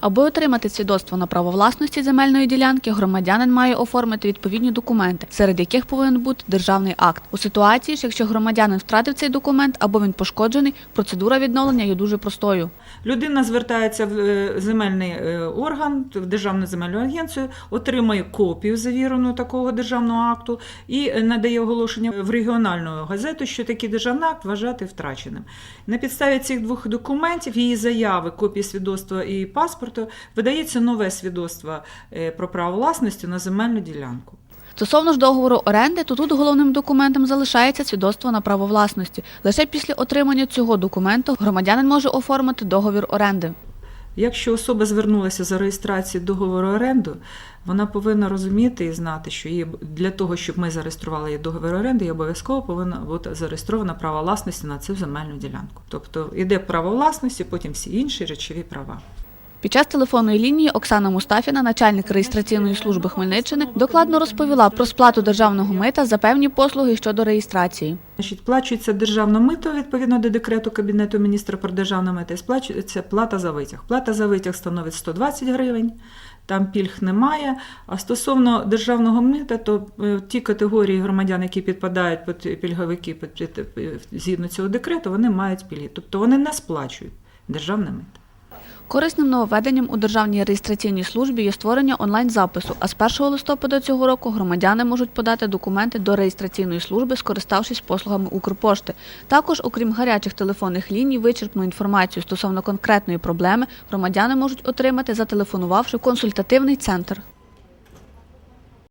Аби отримати свідоцтво на право власності земельної ділянки, громадянин має оформити відповідні документи, серед яких повинен бути державний акт. У ситуації ж, якщо громадянин втратив цей документ або він пошкоджений, процедура відновлення є дуже простою. Людина звертається в е, земельний е, орган, в Державну земельну агенцію, отримує копію завірену такого державного акту і е, надає оголошення в регіональну газету, що такий державний акт вважати втраченим. На підставі цих двох документів, її заяви, копії свідоцтва і паспорту, видається нове свідоцтво е, про право власності на земельну ділянку. Стосовно ж договору оренди, то тут головним документом залишається свідоцтво на право власності. Лише після отримання цього документу громадянин може оформити договір оренди. Якщо особа звернулася за реєстрацією договору оренду, вона повинна розуміти і знати, що її для того, щоб ми зареєстрували її договір оренди, їй обов'язково повинна бути зареєстрована право власності на цю земельну ділянку. Тобто йде право власності, потім всі інші речові права. Під час телефонної лінії Оксана Мустафіна, начальник реєстраційної служби Хмельниччини, докладно розповіла про сплату державного мита за певні послуги щодо реєстрації. Значить, плачується державне мито відповідно до декрету Кабінету міністра про державне мито, і сплачується плата за витяг. Плата за витяг становить 120 гривень. Там пільг немає. А стосовно державного мита, то е, ті категорії громадян, які підпадають під пільговики під, під, під- згідно цього декрету, вони мають пільги. Тобто вони не сплачують державне мито. Корисним нововведенням у Державній реєстраційній службі є створення онлайн-запису, а з 1 листопада цього року громадяни можуть подати документи до реєстраційної служби, скориставшись послугами Укрпошти. Також, окрім гарячих телефонних ліній, вичерпну інформацію стосовно конкретної проблеми громадяни можуть отримати, зателефонувавши консультативний центр.